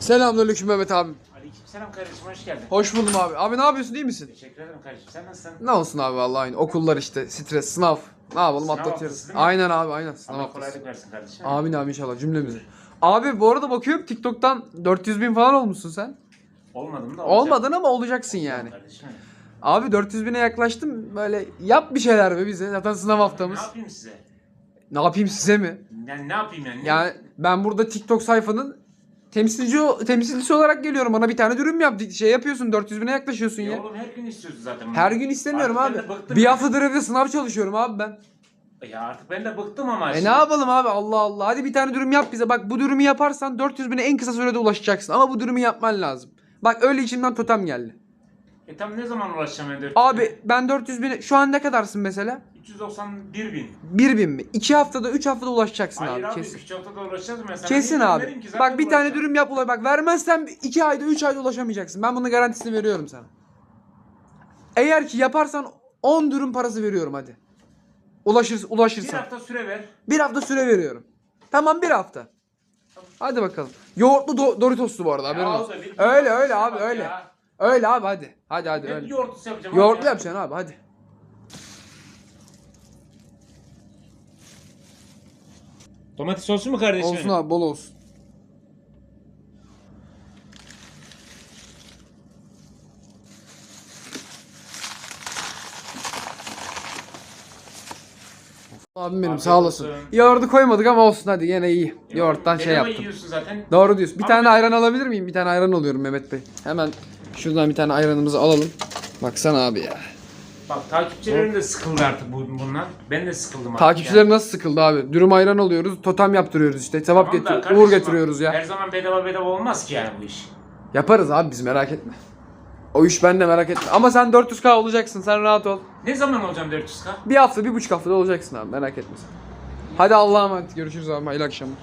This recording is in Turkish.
Selamünaleyküm Mehmet abim. Aleykümselam kardeşim hoş geldin. Hoş buldum abi. Abi ne yapıyorsun iyi misin? Teşekkür ederim kardeşim. Sen nasılsın? Ne olsun abi vallahi aynı. Okullar işte, stres, sınav. Ne yapalım Sınav atlatıyoruz. haftası değil mi? Aynen abi aynen. Sınav Allah haftası. kolaylık versin kardeşim. Amin abi inşallah cümlemizi. Abi bu arada bakıyorum TikTok'tan 400 bin falan olmuşsun sen. Olmadım da olacak. Olmadın ama olacaksın yani. Kardeşim. Abi 400 bine yaklaştım. Böyle yap bir şeyler be bize. Zaten sınav haftamız. Ne yapayım size? Ne yapayım size mi? Yani ne yapayım yani? Yani ben burada TikTok sayfanın temsilci temsilcisi olarak geliyorum. Bana bir tane dürüm yap. Şey yapıyorsun 400 bine yaklaşıyorsun Ya ya. oğlum her gün istiyorsun zaten. bunu. Her gün istemiyorum Artık abi. ben de bıktım Bir ya. haftadır evde sınav çalışıyorum abi ben. Ya artık ben de bıktım ama. E şimdi. ne yapalım abi Allah Allah. Hadi bir tane dürüm yap bize. Bak bu dürümü yaparsan 400 bine en kısa sürede ulaşacaksın. Ama bu dürümü yapman lazım. Bak öyle içimden totem geldi. E tam ne zaman ulaşacağım ben 400 Abi ben 400 bine şu an ne kadarsın mesela? 391 bin. 1000 mi? 2 haftada 3 haftada ulaşacaksın Hayır abi abi kesin. 3 haftada ulaşacağız mesela. Kesin abi. ki? Bak bir tane dürüm yap ula bak vermezsen 2 ayda 3 ayda ulaşamayacaksın. Ben bunun garantisini veriyorum sana. Eğer ki yaparsan 10 dürüm parası veriyorum hadi. Ulaşır, Bir ulaşırsan. hafta süre ver. Bir hafta süre veriyorum. Tamam bir hafta. Hadi bakalım. Yoğurtlu do- Doritoslu bu arada Ya olsun. bir- Öyle öyle abi öyle. ya. Öyle abi hadi. Hadi hadi Ne öyle. yoğurtlusu yapacağım Yoğurtlu ya? yapacaksın abi hadi. Domates soslu mu kardeşim? Olsun abi bol olsun. Abim benim Afiyet sağ olasın. olsun. Yoğurdu koymadık ama olsun hadi yine iyi. Yoğurttan şey Bedava yaptım. yiyorsun zaten. Doğru diyorsun. Bir Ama tane ayran alabilir miyim? Bir tane ayran alıyorum Mehmet Bey. Hemen şuradan bir tane ayranımızı alalım. Baksana abi ya. Bak takipçilerim de sıkıldı artık bu, bundan. Ben de sıkıldım artık. Takipçiler yani. nasıl sıkıldı abi? Dürüm ayran alıyoruz, totem yaptırıyoruz işte. Sevap Tamam da getiriyoruz, kardeşim uğur bak, getiriyoruz ya. Her zaman bedava bedava olmaz ki yani bu iş. Yaparız abi biz merak etme. O iş bende merak etme. Ama sen 400k olacaksın sen rahat ol. Ne zaman olacağım 400k? Bir hafta, bir buçuk haftada olacaksın abi merak etme sen. Hadi Allah'a emanet. Görüşürüz abi. Hayırlı akşamlar.